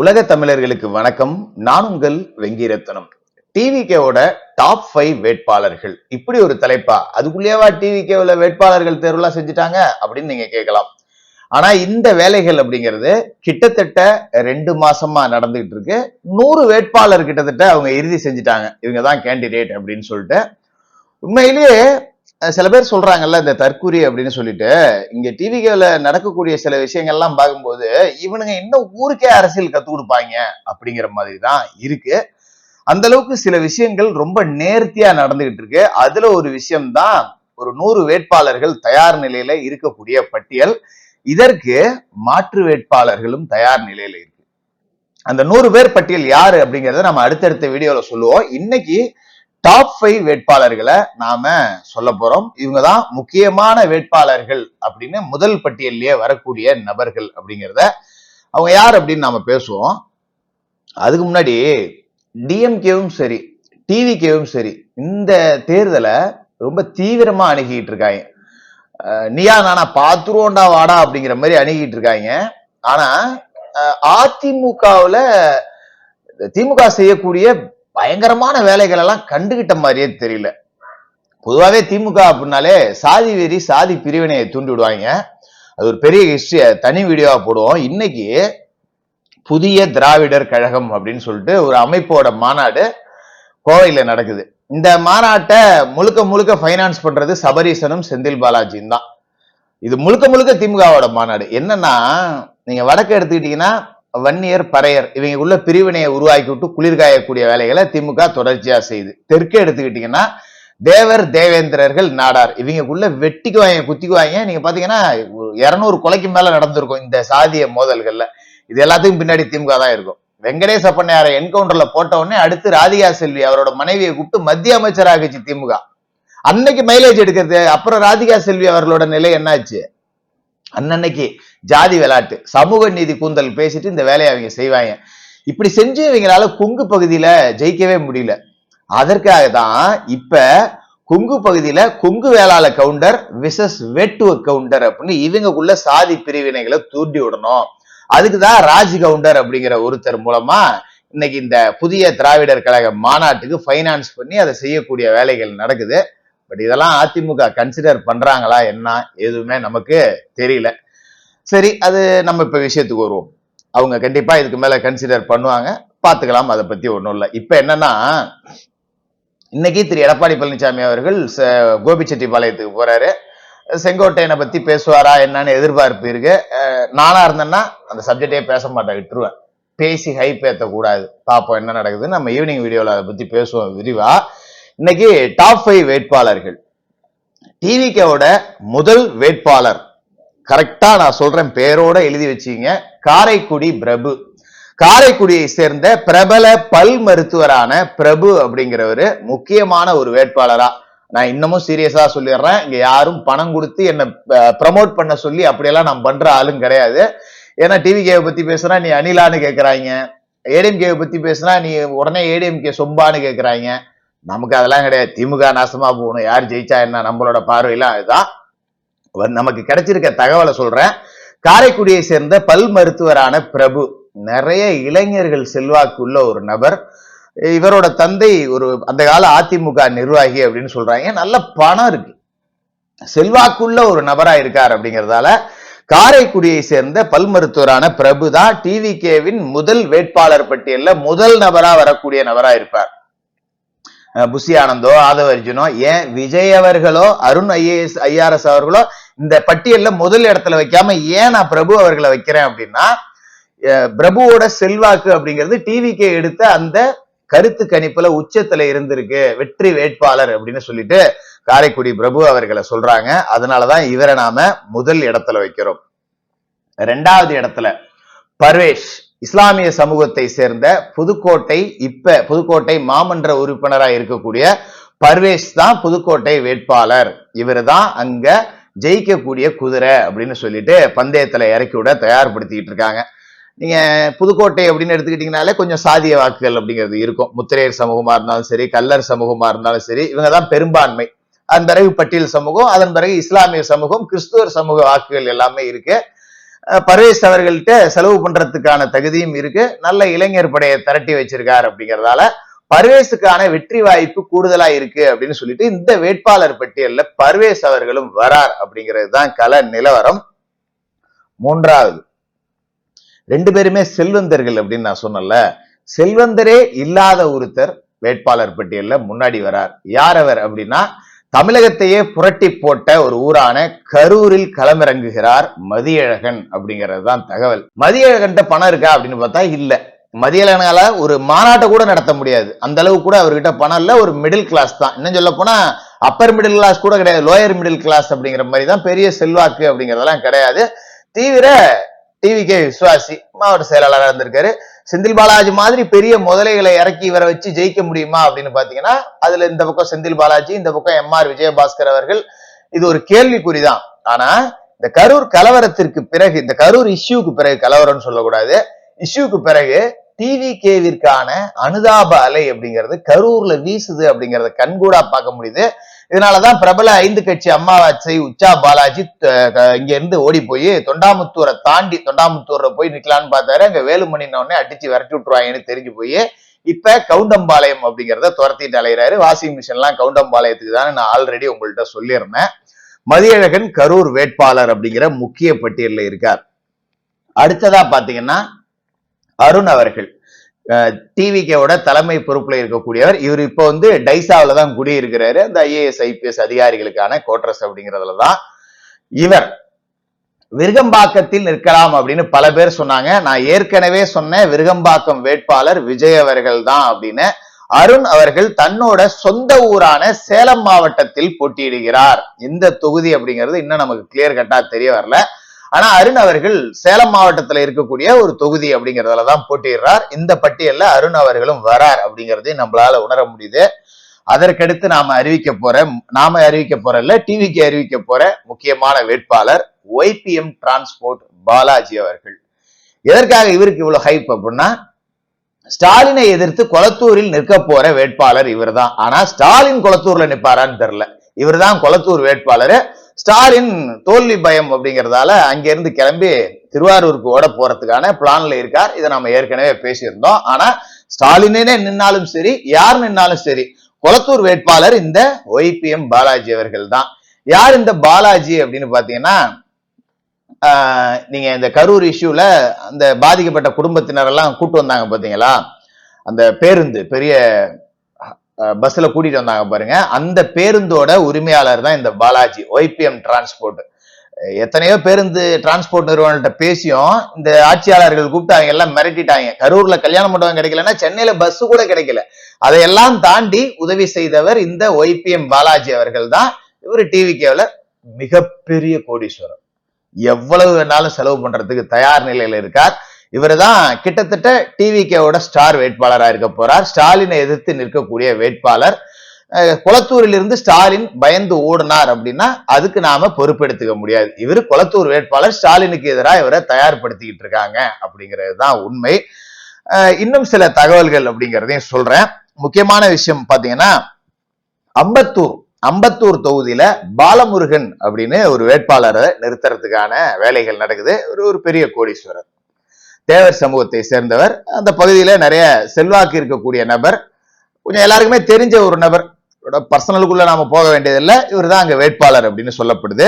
உலக தமிழர்களுக்கு வணக்கம். நான் உங்கள் வெங்கிரத்தனம். டிவிகேவோட டாப் ஃபைவ் வேட்பாளர்கள். இப்படி ஒரு தலைப்பா அதுக்குள்ளேயேவா டிவிகேவில் வேட்பாளர்கள் தேர்வுலாம் செஞ்சுட்டாங்க அப்படின்னு நீங்க கேட்கலாம். ஆனா இந்த வேலைகள் அப்படிங்கிறது கிட்டத்தட்ட ரெண்டு மாசமா நடந்துகிட்டு இருக்கு. நூறு வேட்பாளர் கிட்டத்தட்ட அவங்க இறுதி செஞ்சுட்டாங்க. இவங்க தான் கேண்டிடேட் அப்படின்னு சொல்லிட்டு. உண்மையிலேயே சில பேர் சொல்றாங்கல்ல இந்த தற்கூரி அப்படின்னு சொல்லிட்டு. இங்க டிவிகேல நடக்கக்கூடிய சில விஷயங்கள்லாம் பார்க்கும்போது இவனுங்க இன்னும் ஊருக்கே அரசியல் கத்து கொடுப்பாங்க அப்படிங்கிற மாதிரி தான் இருக்கு. அந்த அளவுக்கு சில விஷயங்கள் ரொம்ப நேர்த்தியா நடந்துகிட்டு இருக்கு. அதுல ஒரு விஷயம் தான் ஒரு நூறு வேட்பாளர்கள் தயார் நிலையில இருக்கக்கூடிய பட்டியல். இதற்கு மாற்று வேட்பாளர்களும் தயார் நிலையில இருக்கு. அந்த நூறு பேர் பட்டியல் யாரு அப்படிங்கறத நம்ம அடுத்தடுத்த வீடியோல சொல்லுவோம். இன்னைக்கு டாப் ஃபைவ் வேட்பாளர்களை நாம சொல்ல போறோம். இவங்க தான் முக்கியமான வேட்பாளர்கள் அப்படின்னு முதல் பட்டியலிலேயே வரக்கூடிய நபர்கள் அப்படிங்கிறத அவங்க யார் அப்படின்னு நாம பேசுவோம். அதுக்கு முன்னாடி டிஎம்கேவும் சரி டிவிகேவும் சரி இந்த தேர்தலை ரொம்ப தீவிரமா அணுகிட்டு இருக்காங்க. நீயா நானா பாத்துருவோண்டா வாடா அப்படிங்கிற மாதிரி அணுகிட்டு இருக்காங்க. ஆனா அதிமுகவில் அதிமுகவுல திமுக செய்யக்கூடிய பயங்கரமான வேலைகள் எல்லாம் கண்டுகிட்ட மாதிரியே தெரியல. பொதுவாகவே திமுக அப்படின்னாலே சாதி வெறி சாதி பிரிவினையை தூண்டி விடுவாங்க. அது ஒரு பெரிய ஹிஸ்டரிய தனி வீடியோவா போடுவோம். இன்னைக்கு புதிய திராவிடர் கழகம் அப்படின்னு சொல்லிட்டு ஒரு அமைப்போட மாநாடு கோவையில் நடக்குது. இந்த மாநாட்டை முழுக்க முழுக்க ஃபைனான்ஸ் பண்றது சபரீசனும் செந்தில் பாலாஜியும் தான். இது முழுக்க முழுக்க திமுகவோட மாநாடு. என்னன்னா நீங்க வடக்கு எடுத்துக்கிட்டீங்கன்னா வன்னியர் பறையர் இவங்களுக்குள்ள பிரிவினையை உருவாக்கி விட்டு குளிர்காயக்கூடிய வேலைகளை திமுக தொடர்ச்சியா செய்யுது. தெற்கே எடுத்துக்கிட்டீங்கன்னா தேவர் தேவேந்திரர்கள் நாடார். இவங்களுக்குள்ள குத்திக்கு வாங்க. நீங்க பாத்தீங்கன்னா இருநூறு கொலைக்கு மேல நடந்திருக்கும் இந்த சாதிய மோதல்கள்ல. இது எல்லாத்துக்கும் பின்னாடி திமுக தான் இருக்கும். வெங்கடேச பண்ணையாரை என்கவுண்டர்ல போட்ட உடனே அடுத்து ராதிகா செல்வி அவரோட மனைவியை கூப்பிட்டு மத்திய அமைச்சராகிச்சு திமுக. அன்னைக்கு மைலேஜ் எடுக்கிறது அப்புறம் ராதிகா செல்வி அவர்களோட நிலை என்னாச்சு? அன்னன்னைக்கு ஜாதி விளையாட்டு சமூக நீதி கூந்தல் பேசிட்டு இந்த வேலையை அவங்க செய்வாங்க. இப்படி செஞ்சு இவங்களால கொங்கு பகுதியில ஜெயிக்கவே முடியல. அதற்காக தான் இப்ப கொங்கு பகுதியில கொங்கு வேளாள கவுண்டர் விசஸ் வெட்டுவ கவுண்டர் அப்படின்னு இவங்கக்குள்ள சாதி பிரிவினைகளை தூண்டி விடணும். அதுக்குதான் ராஜ் கவுண்டர் அப்படிங்கிற ஒருத்தர் மூலமா இன்னைக்கு இந்த புதிய திராவிடர் கழக மாநாட்டுக்கு ஃபைனான்ஸ் பண்ணி அதை செய்யக்கூடிய வேலைகள் நடக்குது. பட் இதெல்லாம் அதிமுக கன்சிடர் பண்றாங்களா என்ன எதுவுமே நமக்கு தெரியல. சரி அது நம்ம இப்ப விஷயத்துக்கு வருவோம். அவங்க கண்டிப்பா இதுக்கு மேல கன்சிடர் பண்ணுவாங்க. பார்த்துக்கலாம் அதை பத்தி ஒன்றும் இல்லை. இப்போ என்னன்னா இன்னைக்கு திரு. எடப்பாடி பழனிசாமி அவர்கள் கோபிச்செட்டிப்பாளையத்துக்கு போறாரு. செங்கோட்டையனை பத்தி பேசுவாரா என்னன்னு எதிர்பார்ப்பு இருக்கு. நானா இருந்தேன்னா அந்த சப்ஜெக்டே பேச மாட்டேன் விட்டுருவேன். பேசி ஹைப் ஏற்றக்கூடாது பார்ப்போம் என்ன நடக்குதுன்னு நம்ம ஈவினிங் வீடியோவில் அதை பத்தி பேசுவோம் விரிவா. இன்னைக்கு டாப் ஃபைவ் வேட்பாளர்கள். டிவிகேவோட முதல் வேட்பாளர். கரெக்டா நான் சொல்றேன் பேரோட எழுதி வச்சீங்க. காரைக்குடி பிரபு. காரைக்குடியை சேர்ந்த பிரபல பல் மருத்துவரான பிரபு அப்படிங்கிறவரு முக்கியமான ஒரு வேட்பாளரா. நான் இன்னமும் சீரியஸா சொல்லிடுறேன். இங்க யாரும் பணம் கொடுத்து என்ன ப்ரமோட் பண்ண சொல்லி அப்படியெல்லாம் நான் பண்ற ஆளும் கிடையாது. ஏன்னா டிவிகேவை பத்தி பேசுனா நீ அனிலான்னு கேட்கறாங்க ஏடிஎம்கேவை பத்தி பேசுனா நீ உடனே ஏடிஎம்கே சொம்பான்னு கேட்கறாங்க நமக்கு அதெல்லாம் கிடையாது. திமுக நாசமா போகணும். யார் ஜெயிச்சா என்ன? நம்மளோட பார்வையெல்லாம் அதுதான். நமக்கு கிடைச்சிருக்க தகவலை சொல்றேன். காரைக்குடியை சேர்ந்த பல் மருத்துவரான பிரபு நிறைய இளைஞர்கள் செல்வாக்கு உள்ள ஒரு நபர். இவரோட தந்தை ஒரு அந்த கால அதிமுக நிர்வாகி அப்படின்னு சொல்றாங்க. நல்ல பணம் இருக்கு. செல்வாக்குள்ள ஒரு நபரா இருக்கார் அப்படிங்கிறதால காரைக்குடியை சேர்ந்த பல் மருத்துவரான பிரபு தான் டிவிகேவின் முதல் வேட்பாளர் பட்டியலில் முதல் நபரா வரக்கூடிய நபரா இருப்பார். புஷி ஆனந்தோ ஆதவ அர்ஜுனோ ஏன் விஜய் அவர்களோ அருண் ஐஏஎஸ் ஐஆர்எஸ் அவர்களோ இந்த பட்டியல்ல முதல் இடத்துல வைக்காம ஏன் நான் பிரபு அவர்களை வைக்கிறேன் அப்படின்னா அஹ் பிரபுவோட செல்வாக்கு அப்படிங்கிறது டிவிக்கு எடுத்த அந்த கருத்து கணிப்புல உச்சத்துல இருந்திருக்கு. வெற்றி வேட்பாளர் அப்படின்னு சொல்லிட்டு காரைக்குடி பிரபு அவர்களை சொல்றாங்க. அதனாலதான் இவரை நாம முதல் இடத்துல வைக்கிறோம். ரெண்டாவது இடத்துல பர்வேஷ். இஸ்லாமிய சமூகத்தை சேர்ந்த புதுக்கோட்டை இப்ப புதுக்கோட்டை மாமன்ற உறுப்பினராக இருக்கக்கூடிய பர்வேஷ் தான் புதுக்கோட்டை வேட்பாளர். இவர் தான் அங்க ஜெயிக்கக்கூடிய குதிரை அப்படின்னு சொல்லிட்டு பந்தயத்துல இறக்கி விட தயார்படுத்திக்கிட்டு இருக்காங்க. நீங்க புதுக்கோட்டை அப்படின்னு எடுத்துக்கிட்டீங்கனாலே கொஞ்சம் சாதிய வாக்குகள் அப்படிங்கிறது இருக்கும். முத்திரையர் சமூகமா இருந்தாலும் சரி கல்லர் சமூகமா இருந்தாலும் சரி இவங்க தான் பெரும்பான்மை. அதன் பிறகு பட்டியல் சமூகம் அதன் பிறகு இஸ்லாமிய சமூகம் கிறிஸ்துவர் சமூக வாக்குகள் எல்லாமே இருக்கு. பர்வேஸ் அவர்கள்ட்ட செலவு பண்றதுக்கான தகுதியும் இருக்கு. நல்ல இளைஞர் படையை திரட்டி வச்சிருக்காரு அப்படிங்கறதால பர்வேஸுக்கான வெற்றி வாய்ப்பு கூடுதலா இருக்கு அப்படின்னு சொல்லிட்டு இந்த வேட்பாளர் பட்டியல்ல பர்வேஸ் அவர்களும் வரார் அப்படிங்கிறது தான் கல நிலவரம். மூன்றாவது ரெண்டு பேருமே செல்வந்தர்கள் அப்படின்னு நான் சொன்னல செல்வந்தரே இல்லாத ஒருத்தர் வேட்பாளர் பட்டியல்ல முன்னாடி வரார். யார் அவர் அப்படின்னா தமிழகத்தையே புரட்டி போட்ட ஒரு ஊரான கரூரில் களமிறங்குகிறார் மதியழகன் அப்படிங்கிறது தான் தகவல். மதியழகன்ட்ட பணம் இருக்கா அப்படின்னு பார்த்தா இல்ல. மதியழகனால ஒரு மாநாட்டை கூட நடத்த முடியாது. அந்த அளவு கூட அவர்கிட்ட பணம் இல்ல. ஒரு மிடில் கிளாஸ் தான். இன்னும் சொல்ல போனா அப்பர் மிடில் கிளாஸ் கூட கிடையாது. லோயர் மிடில் கிளாஸ் அப்படிங்கிற மாதிரி தான் பெரிய செல்வாக்கு அப்படிங்கறதெல்லாம் கிடையாது. தீவிர டிவிகே விஸ்வாசி மாவட்ட செயலாளராக இருந்திருக்காரு. செந்தில் பாலாஜி மாதிரி பெரிய முதலைகளை இறக்கி இவரை வச்சு ஜெயிக்க முடியுமா அப்படின்னு பாத்தீங்கன்னா அதுல இந்த பக்கம் செந்தில் பாலாஜி இந்த பக்கம் எம் ஆர் விஜயபாஸ்கர் அவர்கள் இது ஒரு கேள்விக்குறிதான். ஆனா இந்த கரூர் கலவரத்திற்கு பிறகு இந்த கரூர் இஷ்யூக்கு பிறகு கலவரம்னு சொல்லக்கூடாது இஷ்யூக்கு பிறகு டிவிகேவிற்கான அனுதாப அலை அப்படிங்கிறது கரூர்ல வீசுது அப்படிங்கறத கண்கூடா பார்க்க முடியுது. இதனாலதான் பிரபல ஐந்து கட்சி அம்மாவாச்சை உச்சா பாலாஜி இங்க இருந்து ஓடி போய் தொண்டாமுத்தூரை தாண்டி தொண்டாமுத்தூர்ல போய் நிக்கலான்னு பார்த்தாரு. அங்க வேலுமணின உடனே அடிச்சு விரட்டி விட்டுருவாங்கன்னு தெரிஞ்சு போய் இப்ப கவுண்டம்பாளையம் அப்படிங்கிறத துரத்திட்டு அலைகிறாரு வாஷிங் மிஷின்லாம் கவுண்டம்பாளையத்துக்கு தானே நான் ஆல்ரெடி உங்கள்கிட்ட சொல்லியிருந்தேன். மதியழகன் கரூர் வேட்பாளர் அப்படிங்கிற முக்கிய பட்டியல்ல இருக்கார். அடுத்ததா பாத்தீங்கன்னா அருண் அவர்கள். டிவிகேவோட தலைமை பொறுப்புல இருக்கக்கூடியவர். இவர் இப்போ வந்து டைசாவில தான் குடியிருக்கிறாரு. அந்த ஐஏஎஸ் ஐபிஎஸ் அதிகாரிகளுக்கான கோட்ரஸ் அப்படிங்கறதுல தான் இவர். விருகம்பாக்கத்தில் நிற்கலாம் அப்படின்னு பல பேர் சொன்னாங்க. நான் ஏற்கனவே சொன்ன விருகம்பாக்கம் வேட்பாளர் விஜய் அவர்கள் தான் அப்படின்னு அருண் அவர்கள் தன்னோட சொந்த ஊரான சேலம் மாவட்டத்தில் போட்டியிடுகிறார். இந்த தொகுதி அப்படிங்கிறது இன்னும் நமக்கு கிளியர் கட்டா தெரிய வரல. ஆனா அருண் அவர்கள் சேலம் மாவட்டத்துல இருக்கக்கூடிய ஒரு தொகுதி அப்படிங்கறதுலதான் போட்டிடுறார் இந்த பட்டியல்ல அருண் அவர்களும் வரார் அப்படிங்கறதையும் நம்மளால உணர முடியுது. அதற்கடுத்து நாம அறிவிக்க போற நாம அறிவிக்க போற இல்ல டிவிக்கு அறிவிக்க போற முக்கியமான வேட்பாளர் ஒய்பிஎம் டிரான்ஸ்போர்ட் பாலாஜி அவர்கள். எதற்காக இவருக்கு இவ்வளவு ஹைப் அப்படின்னா ஸ்டாலினை எதிர்த்து கொளத்தூரில் நிற்க போற வேட்பாளர் இவர்தான். ஆனா ஸ்டாலின் கொளத்தூர்ல நிப்பாரான்னு தெரியல. இவர்தான் கொளத்தூர் வேட்பாளர். ஸ்டாலின் தோல்வி பயம் அப்படிங்கிறதால அங்கிருந்து கிளம்பி திருவாரூருக்கு ஓட போறதுக்கான பிளான்ல இருக்கார். இதை நம்ம ஏற்கனவே பேசியிருந்தோம். ஆனா ஸ்டாலினே நின்னாலும் சரி யார் நின்னாலும் சரி கொளத்தூர் வேட்பாளர் இந்த ஒய்பிஎம் பாலாஜி அவர்கள் தான் யார் இந்த பாலாஜி அப்படின்னு பாத்தீங்கன்னா நீங்க இந்த கரூர் இஷ்யூல அந்த பாதிக்கப்பட்ட குடும்பத்தினர் எல்லாம் கூட்டு வந்தாங்க பாத்தீங்களா அந்த பேருந்து பெரிய பஸ்ல கூட்டிட்டு வந்தாங்க பாருங்க. அந்த பேருந்தோட உரிமையாளர் தான் இந்த பாலாஜி ஒய்பிஎம் டிரான்ஸ்போர்ட் எத்தனையோ பேருந்து டிரான்ஸ்போர்ட் நிறுவனங்கள்ட்ட பேசியும் இந்த ஆட்சியாளர்கள் கூப்பிட்டு அவங்க எல்லாம் மிரட்டிட்டாங்க. கரூர்ல கல்யாண மண்டபம் கிடைக்கலன்னா சென்னையில பஸ் கூட கிடைக்கல. அதையெல்லாம் தாண்டி உதவி செய்தவர் இந்த ஒய்பிஎம் பாலாஜி அவர்கள் தான். இவர் டிவிகேவில் மிகப்பெரிய கோடீஸ்வரர். எவ்வளவு வேணாலும் செலவு பண்றதுக்கு தயார் நிலையில இருக்கார். இவர் தான் கிட்டத்தட்ட டிவிகேவோட ஸ்டார் வேட்பாளராக இருக்க போறார். ஸ்டாலினை எதிர்த்து நிற்கக்கூடிய வேட்பாளர். குளத்தூரிலிருந்து ஸ்டாலின் பயந்து ஓடினார் அப்படின்னா அதுக்கு நாம பொறுப்பெடுத்துக்க முடியாது. இவர் குளத்தூர் வேட்பாளர். ஸ்டாலினுக்கு எதிராக இவரை தயார்படுத்திக்கிட்டு இருக்காங்க அப்படிங்கிறது தான் உண்மை இன்னும் சில தகவல்கள் அப்படிங்கிறதையும் சொல்றேன். முக்கியமான விஷயம் பாத்தீங்கன்னா அம்பத்தூர் அம்பத்தூர் தொகுதியில பாலமுருகன் அப்படின்னு ஒரு வேட்பாளரை நிறுத்துறதுக்கான வேலைகள் நடக்குது. ஒரு ஒரு பெரிய கோடீஸ்வரர். தேவர் சமூகத்தை சேர்ந்தவர். அந்த பகுதியில நிறைய செல்வாக்கு இருக்கக்கூடிய நபர். கொஞ்சம் எல்லாருக்குமே தெரிஞ்ச ஒரு நபர். பர்சனலுக்குள்ள நாம போக வேண்டியதில்லை. இவர் தான் அங்க வேட்பாளர் அப்படின்னு சொல்லப்படுது.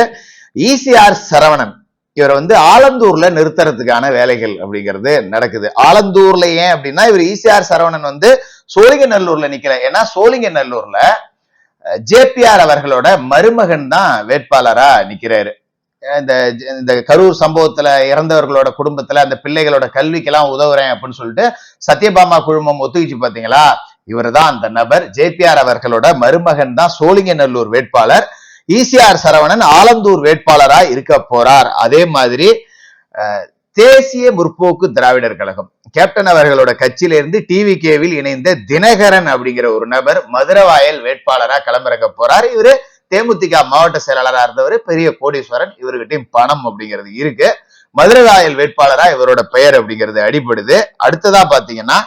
ஈசிஆர் சரவணன். இவர் வந்து ஆலந்தூர்ல நிறுத்துறதுக்கான வேலைகள் அப்படிங்கிறது நடக்குது. ஆலந்தூர்ல ஏன் அப்படின்னா இவர் ஈசிஆர் சரவணன் வந்து சோழிங்கநல்லூர்ல நிக்கல. ஏன்னா சோழிங்கநல்லூர்ல ஜேபிஆர் அவர்களோட மருமகன் தான் வேட்பாளரா நிக்கிறாரு. இந்த இந்த கரூர் சம்பவத்துல இறந்தவர்களோட குடும்பத்துல அந்த பிள்ளைகளோட கல்விக்கெல்லாம் உதவுறேன் அப்படின்னு சொல்லிட்டு சத்யபாமா குழுமம் ஒத்துக்கிச்சு பாத்தீங்களா? இவர் தான் அந்த நபர். ஜேபிஆர் அவர்களோட மருமகன் தான் சோழிங்கநல்லூர் வேட்பாளர். ஈசிஆர் சரவணன் ஆலந்தூர் வேட்பாளரா இருக்க போறார். அதே மாதிரி தேசிய முற்போக்கு திராவிடர் கழகம். கேப்டன் அவர்களோட கட்சியிலிருந்து டிவி கேவில் இணைந்த தினகரன் அப்படிங்கிற ஒரு நபர் மதுரவாயல் வேட்பாளரா களமிறங்க போறார். இவரு தேமுதிக மாவட்ட செயலாளரா இருந்தவர் பெரிய கோடீஸ்வரன். இவர்கிட்டயும் பணம் அப்படிங்கிறது இருக்கு. மதுரவாயல் வேட்பாளரா இவரோட பெயர் அப்படிங்கிறது அடிபடுது. அடுத்ததா பாத்தீங்கன்னா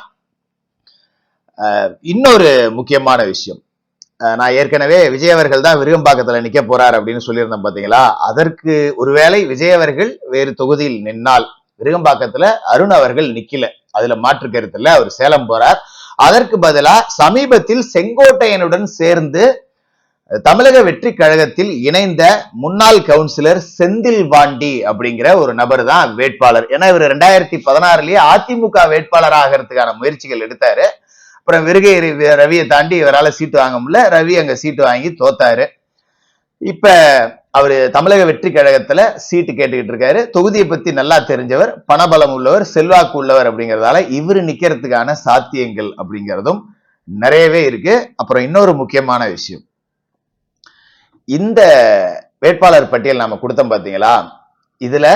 இன்னொரு முக்கியமான விஷயம். நான் ஏற்கனவே விஜய் அவர்கள் தான் விருகம்பாக்கத்துல நிக்க போறார் அப்படின்னு சொல்லியிருந்தேன் பாத்தீங்களா? அதற்கு ஒருவேளை விஜய் அவர்கள் வேறு தொகுதியில் நின்னால் விருகம்பாக்கத்துல அருண் அவர்கள் நிக்கல. அதுல மாற்று கருத்துல அவர் சேலம் போறார். அதற்கு பதிலா சமீபத்தில் செங்கோட்டையனுடன் சேர்ந்து தமிழக வெற்றி கழகத்தில் இணைந்த முன்னாள் கவுன்சிலர் செந்தில் வாண்டி அப்படிங்கிற ஒரு நபர் தான் வேட்பாளர். ஏன்னா இவர் ரெண்டாயிரத்தி பதினாறுலயே அதிமுக வேட்பாளர் ஆகிறதுக்கான முயற்சிகள் எடுத்தாரு. அப்புறம் விருகை ரவி- ரவியை தாண்டி இவரால் சீட்டு வாங்க முடியல. ரவி அங்க சீட்டு வாங்கி தோத்தாரு. இப்ப அவரு தமிழக வெற்றி கழகத்துல சீட்டு கேட்டுக்கிட்டு இருக்காரு. தொகுதியை பத்தி நல்லா தெரிஞ்சவர் பணபலம் உள்ளவர் செல்வாக்கு உள்ளவர் அப்படிங்கிறதால இவரு நிக்கிறதுக்கான சாத்தியங்கள் அப்படிங்கிறதும் நிறையவே இருக்கு. அப்புறம் இன்னொரு முக்கியமான விஷயம். இந்த வேட்பாளர் பட்டியல் நாம கொடுத்தோம் பாத்தீங்களா? இதுல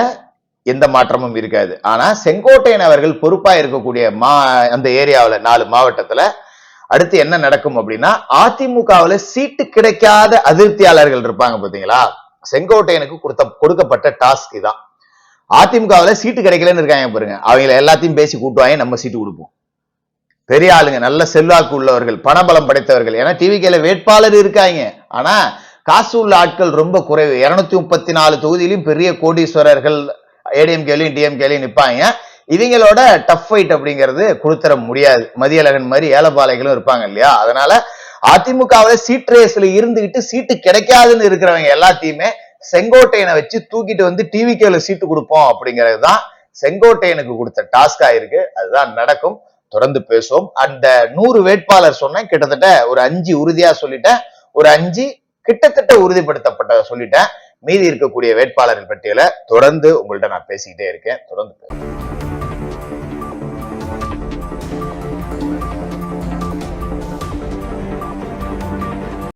எந்த மாற்றமும் இருக்காது. ஆனா செங்கோட்டையன் அவர்கள் பொறுப்பா இருக்கக்கூடிய மா அந்த ஏரியாவுல நாலு மாவட்டத்துல அடுத்து என்ன நடக்கும் அப்படின்னா அதிமுகவுல சீட்டு கிடைக்காத அதிருப்தியாளர்கள் இருப்பாங்க பாத்தீங்களா? செங்கோட்டையனுக்கு கொடுத்த கொடுக்கப்பட்ட டாஸ்க் தான் அதிமுகவுல சீட்டு கிடைக்கலன்னு இருக்காங்க பாருங்க. அவங்கள எல்லாத்தையும் பேசி கூட்டுவாங்க நம்ம சீட்டு கொடுப்போம். பெரிய ஆளுங்க நல்ல செல்வாக்கு உள்ளவர்கள் பணபலம் படைத்தவர்கள். ஏன்னா டிவிக்கேல வேட்பாளர் இருக்காங்க. ஆனா காசு உள்ள ஆட்கள் ரொம்ப குறைவு. இருநூத்தி முப்பத்தி நாலு தொகுதியிலும் பெரிய கோடீஸ்வரர்கள் ஏடிஎம்கேலையும் டிஎம்கேலையும் நிப்பாங்க. இவங்களோட டஃப் ஃபைட் அப்படிங்கிறது கொடுத்துட முடியாது. மதியழகன் மாதிரி ஏலப்பாளைகளும் இருப்பாங்க இல்லையா? அதனால அதிமுகவில் சீட் ரேஸ்ல இருந்துகிட்டு சீட்டு கிடைக்காதுன்னு இருக்கிறவங்க எல்லாத்தையுமே செங்கோட்டையனை வச்சு தூக்கிட்டு வந்து டிவிக்கேல சீட்டு கொடுப்போம் அப்படிங்கிறது தான் செங்கோட்டையனுக்கு கொடுத்த டாஸ்கா இருக்கு. அதுதான் நடக்கும். தொடர்ந்து பேசுவோம். அந்த நூறு வேட்பாளர் சொன்னேன். கிட்டத்தட்ட ஒரு அஞ்சு உறுதியா சொல்லிட்டேன். ஒரு அஞ்சு கிட்டத்தட்ட உறுதிப்படுத்தப்பட்டதை சொல்லிட்டேன். மீதி இருக்கக்கூடிய வேட்பாளர்கள் பட்டியலை தொடர்ந்து உங்கள்ட்ட நான் பேசிக்கிட்டே இருக்கேன். தொடர்ந்து